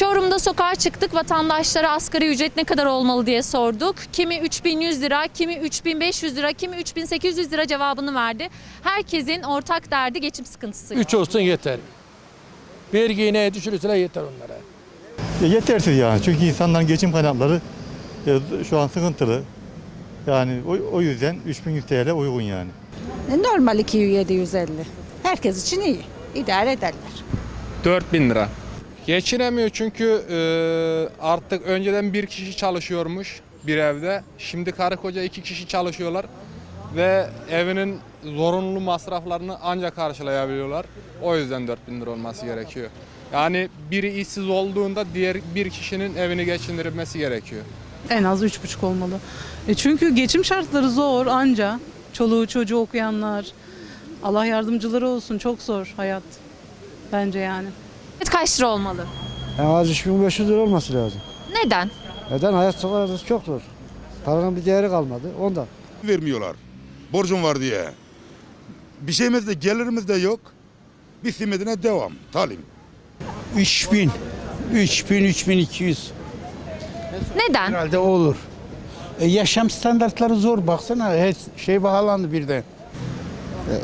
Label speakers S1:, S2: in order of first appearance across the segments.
S1: Çorum'da sokağa çıktık. Vatandaşlara asgari ücret ne kadar olmalı diye sorduk. Kimi 3100 lira, kimi 3500 lira, kimi 3800 lira cevabını verdi. Herkesin ortak derdi geçim sıkıntısı.
S2: 3 olsun yeter. Vergi neye düşürürse yeter onlara.
S3: Ya Yetersiz yani çünkü insanların geçim kaynakları e, şu an sıkıntılı. Yani o, o yüzden 3100 TL uygun yani.
S4: Normal 2750. Herkes için iyi. İdare ederler.
S5: 4000 lira. Geçinemiyor çünkü e, artık önceden bir kişi çalışıyormuş bir evde. Şimdi karı koca iki kişi çalışıyorlar ve evinin zorunlu masraflarını ancak karşılayabiliyorlar. O yüzden 4000 lira olması gerekiyor. Yani biri işsiz olduğunda diğer bir kişinin evini geçindirilmesi gerekiyor.
S6: En az üç buçuk olmalı. E çünkü geçim şartları zor anca. Çoluğu çocuğu okuyanlar. Allah yardımcıları olsun çok zor hayat. Bence yani.
S1: Kaç lira olmalı?
S7: En az 3500 lira olması lazım.
S1: Neden?
S7: Neden? Hayat sıkıntısı çok zor. Paranın bir değeri kalmadı ondan.
S8: vermiyorlar. Borcum var diye. Bir şeyimiz de gelirimiz de yok. Bir simidine devam. Talim.
S9: 3000, 3000, 3200
S1: Neden?
S9: herhalde olur. E, yaşam standartları zor baksana her şey pahalandı birden.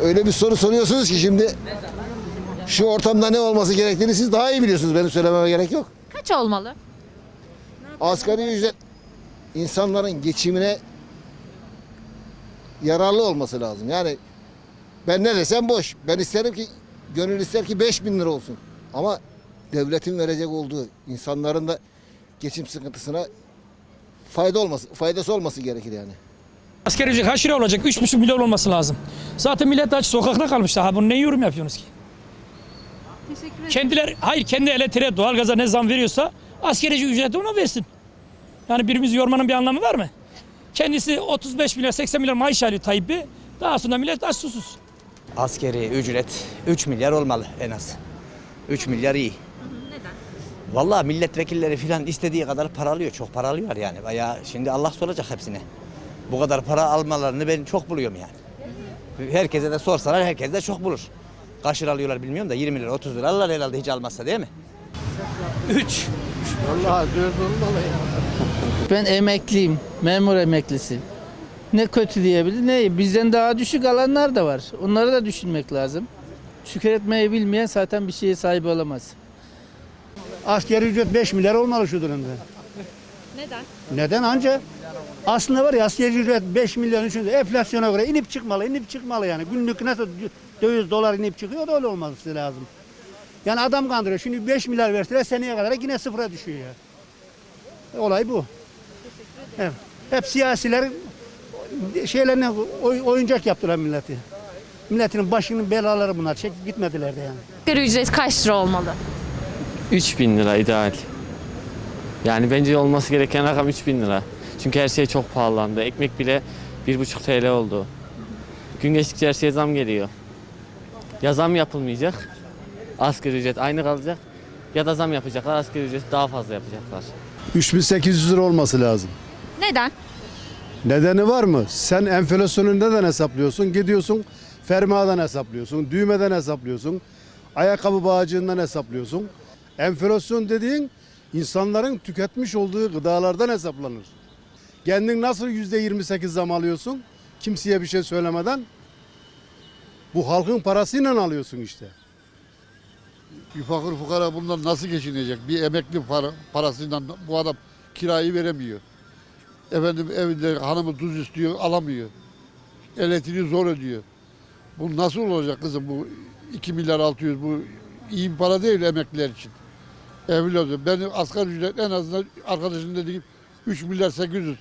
S10: Öyle bir soru soruyorsunuz ki şimdi şu ortamda ne olması gerektiğini siz daha iyi biliyorsunuz. Benim söylememe gerek yok.
S1: Kaç olmalı?
S10: Asgari ücret insanların geçimine yararlı olması lazım. Yani ben ne desem boş. Ben isterim ki gönül ister ki 5000 lira olsun. Ama devletin verecek olduğu insanların da geçim sıkıntısına fayda olması, faydası olması gerekir yani.
S2: Asgari ücret kaç lira olacak? 3,5 milyon olması lazım. Zaten millet aç sokakta kalmış daha. Bunu ne yorum yapıyorsunuz ki? Kendiler, hayır kendi elektriğe, doğalgaza ne zam veriyorsa asgari ücreti ona versin. Yani birimizi yormanın bir anlamı var mı? Kendisi 35 milyar, 80 milyar maaş alıyor Tayyip Bey. Daha sonra millet aç susuz.
S11: Askeri ücret 3 milyar olmalı en az. 3 milyar iyi. Neden? Vallahi milletvekilleri filan istediği kadar para alıyor. Çok para alıyorlar yani. Bayağı şimdi Allah soracak hepsine. Bu kadar para almalarını ben çok buluyorum yani. Herkese de sorsalar herkes de çok bulur. Lira alıyorlar bilmiyorum da 20 lira 30 lira alırlar herhalde hiç almazsa değil mi?
S2: 3.
S9: Ben emekliyim, memur emeklisi. Ne kötü diyebilir, ne bizden daha düşük alanlar da var. Onları da düşünmek lazım. Şükretmeyi bilmeyen zaten bir şeye sahip olamaz.
S7: Askeri ücret 5 milyar olmalı şu durumda.
S1: Neden?
S7: Neden anca? Aslında var ya askeri ücret 5 milyon üçünde enflasyona göre inip çıkmalı, inip çıkmalı yani. Günlük nasıl döviz dolar inip çıkıyor da öyle olması lazım. Yani adam kandırıyor. Şimdi 5 milyar verseler seneye kadar yine sıfıra düşüyor ya. Olay bu. Evet. Hep siyasiler şeylerine oy- oyuncak yaptılar milleti. Milletin başının belaları bunlar. Çekip gitmediler de yani.
S1: Asgari ücret kaç lira olmalı?
S12: 3000 lira ideal. Yani bence olması gereken rakam 3000 lira. Çünkü her şey çok pahalandı. Ekmek bile 1,5 TL oldu. Gün geçtikçe her şeye zam geliyor. Ya zam yapılmayacak, asgari ücret aynı kalacak ya da zam yapacaklar, asgari ücret daha fazla yapacaklar.
S7: 3800 lira olması lazım.
S1: Neden?
S7: Nedeni var mı? Sen enflasyonu neden hesaplıyorsun? Gidiyorsun fermuardan hesaplıyorsun, düğmeden hesaplıyorsun, ayakkabı bağcığından hesaplıyorsun. Enflasyon dediğin insanların tüketmiş olduğu gıdalardan hesaplanır. Kendin nasıl yüzde 28 zam alıyorsun? Kimseye bir şey söylemeden. Bu halkın parasıyla alıyorsun işte.
S8: Fakir fukara bundan nasıl geçinecek? Bir emekli para, parasıyla bu adam kirayı veremiyor. Efendim evinde hanımı tuz istiyor alamıyor. Elektriği zor ödüyor. Bu nasıl olacak kızım bu 2 milyar 600 bu iyi bir para değil emekliler için. Evli Benim asgari ücret en azından arkadaşım dediği gibi 3 milyar 800.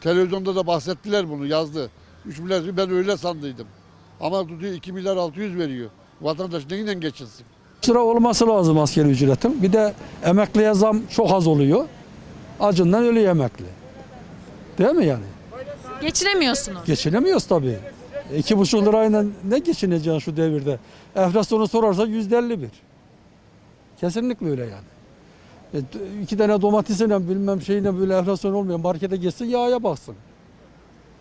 S8: Televizyonda da bahsettiler bunu yazdı. 3 milyar ben öyle sandıydım. Ama tutuyor 2 milyar 600 veriyor. Vatandaş neyle geçinsin?
S2: lira olması lazım asgari ücretin. Bir de emekliye zam çok az oluyor. Acından ölüyor emekli. Değil mi yani?
S1: Geçinemiyorsunuz.
S2: Geçinemiyoruz tabii. İki buçuk lirayla ne geçineceksin şu devirde? Enflasyonu sorarsa yüzde elli bir. Kesinlikle öyle yani. E, iki tane domatesiyle bilmem şeyle böyle enflasyon olmuyor. Markete geçsin yağa baksın.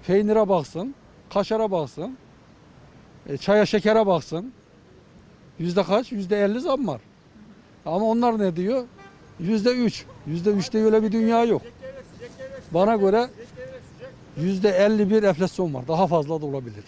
S2: Peynire baksın. Kaşara baksın. E, çaya şekere baksın. Yüzde kaç? Yüzde elli zam var. Ama onlar ne diyor? Yüzde üç. Yüzde üçte öyle bir dünya yok. Bana göre yüzde elli bir enflasyon var. Daha fazla da olabilir.